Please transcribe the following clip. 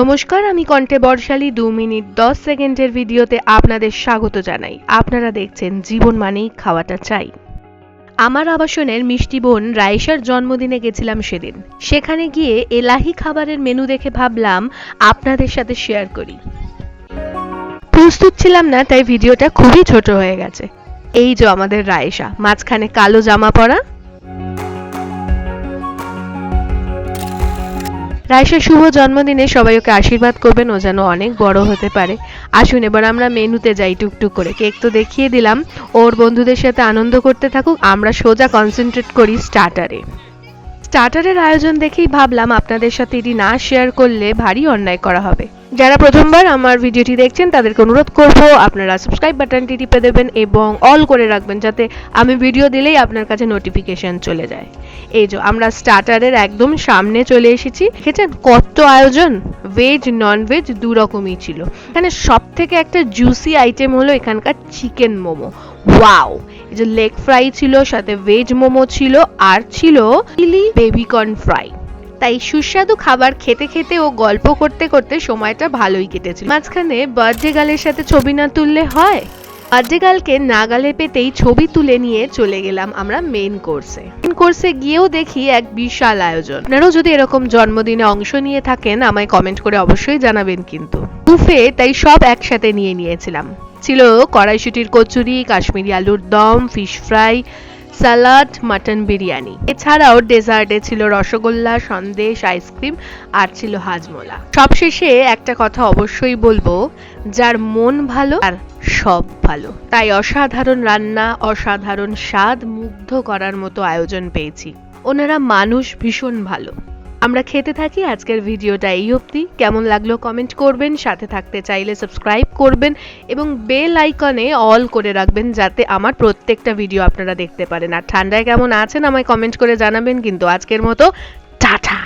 নমস্কার, আমি কণ্ঠে বর্ষালী। দু মিনিট দশ সেকেন্ডের ভিডিওতে আপনাদের স্বাগত জানাই। আপনারা দেখছেন জীবন মানেই খাওয়াটা চাই। আমার আবাসনের মিষ্টি বোন রাইসার জন্মদিনে গেছিলাম সেদিন। সেখানে গিয়ে এলাহি খাবারের মেনু দেখে ভাবলাম আপনাদের সাথে শেয়ার করি। প্রস্তুত ছিলাম না, তাই ভিডিওটা খুবই ছোট হয়ে গেছে। এই যে আমাদের রাইসা মাঝখানে কালো জামা পরা রাইসার শুভ জন্মদিনে সবাই ওকে আশীর্বাদ করবেন, ও যেন অনেক বড় হতে পারে। আসুন, এবার আমরা মেনুতে যাই টুকটুক করে। কেক তো দেখিয়ে দিলাম। ওর বন্ধুদের সাথে আনন্দ করতে থাকুক, আমরা সোজা কনসেন্ট্রেট করি স্টার্টারে স্টার্টারের আয়োজন দেখেই ভাবলাম আপনাদের সাথে এটি না শেয়ার করলে ভারী অন্যায় করা হবে। যারা প্রথমবার আমার ভিডিওটি দেখছেন, তাদেরকে অনুরোধ করব আপনারা সাবস্ক্রাইব বাটনটি টিপে দেবেন এবং অল করে রাখবেন যাতে আমি ভিডিও দিলেই আপনার কাছে নোটিফিকেশন চলে যায়। এই যে, আমরা স্টার্টারের একদম সামনে চলে এসেছি। দেখেছেন কত আয়োজন? ভেজ নন ভেজ দু রকমই ছিল। এখানে সব থেকে একটা জুসি আইটেম হলো এখানকার চিকেন মোমো। ওয়াও যে লেগ ফ্রাই ছিল, সাথে ভেজ মোমো ছিল, আর ছিল চিলি বেবিকর্ন ফ্রাই তাই সুস্বাদু খাবার খেতে খেতে ও গল্প করতে করতে সময়টা ভালোই কেটেছিল। মাঝখানে বার্থডে গালের সাথে ছবি না তুললে হয়? বার্থডে গালকে নাগালে পেতেই ছবি তুলে নিয়ে চলে গেলাম আমরা মেন কোর্সে মেন কোর্সে গিয়েও দেখি এক বিশাল আয়োজন। আপনারাও যদি এরকম জন্মদিনে অংশ নিয়ে থাকেন, আমায় কমেন্ট করে অবশ্যই জানাবেন কিন্তু। বুফে তাই সব একসাথে নিয়ে নিয়েছিলাম। ছিল কড়াইশুটির কচুরি, কাশ্মীরি আলুর দম fish fry salad mutton biryani. এছাড়াও ডেজার্টে ছিল রসগোল্লা, সন্দেশ, আইসক্রিম আর ছিল হাজমোলা। সবশেষে একটা কথা অবশ্যই বলব, যার মন ভালো আর সব ভালো। তাই অসাধারণ রান্না, অসাধারণ স্বাদ মুগ্ধ করার মতো আয়োজন পেয়েছি। ওনারা মানুষ ভীষণ ভালো। আমরা খেতে থাকি, আজকের ভিডিওটা এই অবধি। কেমন লাগল কমেন্ট করবেন, সাথে থাকতে চাইলে সাবস্ক্রাইব করবেন এবং বেল আইকনে অল করে রাখবেন যাতে আমার প্রত্যেকটা ভিডিও আপনারা দেখতে পারেন। আর ঠান্ডায় কেমন আছেন আমায় কমেন্ট করে জানাবেন, কিন্তু আজকের মতো, টাটা!